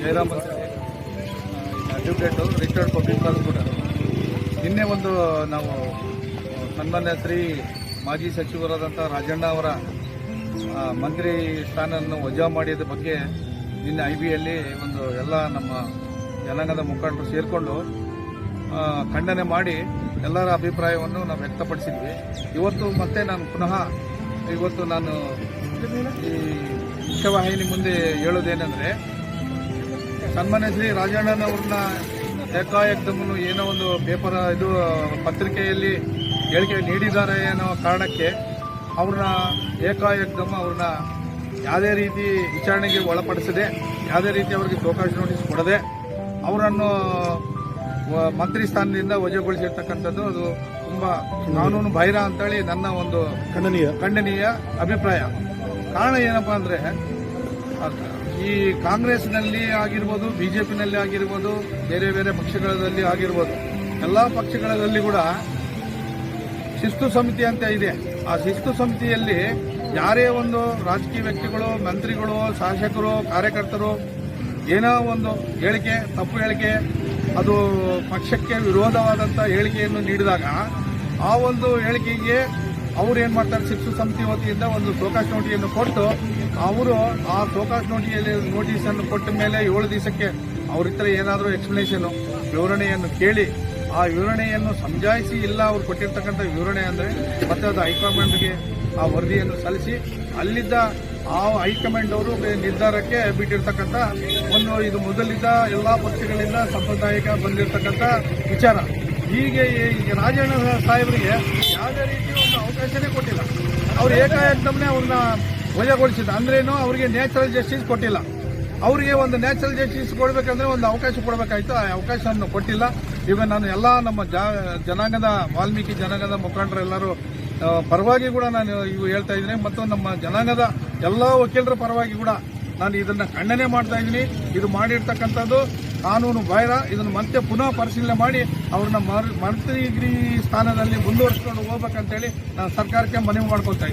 ಜಯರಾಮ್ ಅಂತ. Advocate retired public prosecutor ನಿನ್ನೆ ಒಂದು ನಾವು, ಸನ್ಮಾನ್ಯ ಶ್ರೀ ಮಾಜಿ ಸಚಿವರಾದಂಥ ರಾಜಣ್ಣ ಅವರ ಮಂತ್ರಿ ಸ್ಥಾನವನ್ನು ವಜಾ ಮಾಡಿದ ಬಗ್ಗೆ ನಿನ್ನೆ ಐ ಬಿಯಲ್ಲಿ ಒಂದು ಎಲ್ಲ ನಮ್ಮ ಜನಾಂಗದ ಮುಖಂಡರು ಸೇರಿಕೊಂಡು ಖಂಡನೆ ಮಾಡಿ ಎಲ್ಲರ ಅಭಿಪ್ರಾಯವನ್ನು ನಾವು ವ್ಯಕ್ತಪಡಿಸಿದ್ವಿ. ಇವತ್ತು ಮತ್ತೆ ನಾನು ಪುನಃ, ಇವತ್ತು ನಾನು ಈ ಮುಖ್ಯವಾಹಿನಿ ಮುಂದೆ ಹೇಳೋದೇನೆಂದರೆ ಸನ್ಮಾನ್ಯ ಶ್ರೀ ರಾಜಣ್ಣನವ್ರನ್ನ ಏಕಾಏಕದಮ್ಮನು ಏನೋ ಒಂದು ಪೇಪರ್ ಇದು ಪತ್ರಿಕೆಯಲ್ಲಿ ಹೇಳಿಕೆ ನೀಡಿದ್ದಾರೆ ಅನ್ನೋ ಕಾರಣಕ್ಕೆ ಅವ್ರನ್ನ ಏಕಾಏಕದಮ್ಮ ಅವ್ರನ್ನ ಯಾವುದೇ ರೀತಿ ವಿಚಾರಣೆಗೆ ಒಳಪಡಿಸದೆ ಯಾವುದೇ ರೀತಿ ಅವರಿಗೆ ಅವಕಾಶ ನೋಟಿಸ್ ಕೊಡದೆ ಅವರನ್ನು ಮಂತ್ರಿ ಸ್ಥಾನದಿಂದ ವಜೆಗೊಳಿಸಿರ್ತಕ್ಕಂಥದ್ದು ಅದು ತುಂಬಾ ಕಾನೂನು ಬಾಹಿರ ಅಂತೇಳಿ ನನ್ನ ಒಂದು ಖಂಡನೀಯ. ಖಂಡನೀಯ ಅಭಿಪ್ರಾಯ. ಕಾರಣ ಏನಪ್ಪಾ ಅಂದ್ರೆ, ಅದ್- ಈ ಕಾಂಗ್ರೆಸ್ನಲ್ಲಿ ಆಗಿರ್ಬೋದು, ಬಿಜೆಪಿನಲ್ಲಿ ಆಗಿರ್ಬೋದು, ಬೇರೆ ಬೇರೆ ಪಕ್ಷಗಳಲ್ಲಿ ಆಗಿರ್ಬೋದು, ಎಲ್ಲಾ ಪಕ್ಷಗಳಲ್ಲಿ ಕೂಡ ಶಿಸ್ತು ಸಮಿತಿ ಅಂತ ಇದೆ. ಆ ಶಿಸ್ತು ಸಮಿತಿಯಲ್ಲಿ ಯಾರೇ ಒಂದು ರಾಜಕೀಯ ವ್ಯಕ್ತಿಗಳು, ಮಂತ್ರಿಗಳು, ಶಾಸಕರು, ಕಾರ್ಯಕರ್ತರು, ಏನೋ ಒಂದು ಹೇಳಿಕೆ, ತಪ್ಪು ಹೇಳಿಕೆ, ಅದು ಪಕ್ಷಕ್ಕೆ ವಿರೋಧವಾದಂಥ ಹೇಳಿಕೆಯನ್ನು ನೀಡಿದಾಗ, ಆ ಒಂದು ಹೇಳಿಕೆಗೆ ಅವ್ರು ಏನ್ ಮಾಡ್ತಾರೆ, ಶಿಕ್ಷು ಸಮಿತಿ ವತಿಯಿಂದ ಒಂದು ಶೋಕಾಸ್ ನೋಟಿಯನ್ನು ಕೊಟ್ಟು ಅವರು ಆ ಶೋಕಾಸ್ ನೋಟಿಯಲ್ಲಿ ನೋಟಿಸ್ ಅನ್ನು ಕೊಟ್ಟ ಮೇಲೆ ಏಳು ದಿವಸಕ್ಕೆ ಅವ್ರ ಹತ್ರ ಏನಾದರೂ ಎಕ್ಸ್ಪ್ಲನೇಷನ್ ವಿವರಣೆಯನ್ನು ಕೇಳಿ, ಆ ವಿವರಣೆಯನ್ನು ಸಮಜಾಯಿಸಿ ಇಲ್ಲ ಅವ್ರು ಕೊಟ್ಟಿರ್ತಕ್ಕಂಥ ವಿವರಣೆ ಅಂದರೆ ಮತ್ತೆ ಅದು ಹೈಕಮಾಂಡ್ಗೆ ಆ ವರದಿಯನ್ನು ಸಲ್ಲಿಸಿ, ಅಲ್ಲಿದ್ದ ಆ ಹೈಕಮಾಂಡ್ ಅವರು ನಿರ್ಧಾರಕ್ಕೆ ಬಿಟ್ಟಿರ್ತಕ್ಕಂಥ ಒಂದು ಇದು ಮೊದಲಿದ್ದ ಎಲ್ಲ ಪಕ್ಷಗಳಿಂದ ಸಾಂಪ್ರದಾಯಿಕ ಬಂದಿರತಕ್ಕಂಥ ವಿಚಾರ. ಹೀಗೆ ಈಗ ರಾಜಣ್ಣ ಸಾಹೇಬರಿಗೆ ಯಾವುದೇ ರೀತಿ ಅವಕಾಶನೇ ಕೊಟ್ಟಿಲ್ಲ. ಅವ್ರು ಏಕಾಏಕದಮ್ಮನೆ ಅವ್ರನ್ನ ವಜಾಗೊಳಿಸಿದ ಅಂದ್ರೇನು ಅವರಿಗೆ ನ್ಯಾಚುರಲ್ ಜಸ್ಟಿಸ್ ಕೊಟ್ಟಿಲ್ಲ. ಅವರಿಗೆ ಒಂದು ನ್ಯಾಚುರಲ್ ಜಸ್ಟಿಸ್ ಕೊಡಬೇಕಂದ್ರೆ ಒಂದು ಅವಕಾಶ ಕೊಡಬೇಕಾಯ್ತು. ಆ ಅವಕಾಶವನ್ನು ಕೊಟ್ಟಿಲ್ಲ. ಈಗ ನಾನು ಎಲ್ಲ ನಮ್ಮ ಜನಾಂಗದ, ವಾಲ್ಮೀಕಿ ಜನಾಂಗದ ಮುಖಂಡರೆಲ್ಲರೂ ಪರವಾಗಿ ಕೂಡ ನಾನು ಇವು ಹೇಳ್ತಾ ಇದ್ದೀನಿ. ಮತ್ತು ನಮ್ಮ ಜನಾಂಗದ ಎಲ್ಲ ವಕೀಲರ ಪರವಾಗಿ ಕೂಡ ನಾನು ಇದನ್ನ ಖಂಡನೆ ಮಾಡ್ತಾ ಇದ್ದೀನಿ. ಇದು ಮಾಡಿರ್ತಕ್ಕಂಥದ್ದು ಕಾನೂನು ಬಾಹಿರ, ಇದನ್ನು ಮತ್ತೆ ಪುನಃ ಪರಿಶೀಲನೆ ಮಾಡಿ ಅವ್ರನ್ನ ಮಂತ್ರಿಗಿರಿ ಸ್ಥಾನದಲ್ಲಿ ಮುಂದುವರಿಸ್ಕೊಂಡು ಹೋಗ್ಬೇಕಂತೇಳಿ ನಾನು ಸರ್ಕಾರಕ್ಕೆ ಮನವಿ ಮಾಡ್ಕೊಳ್ತಾ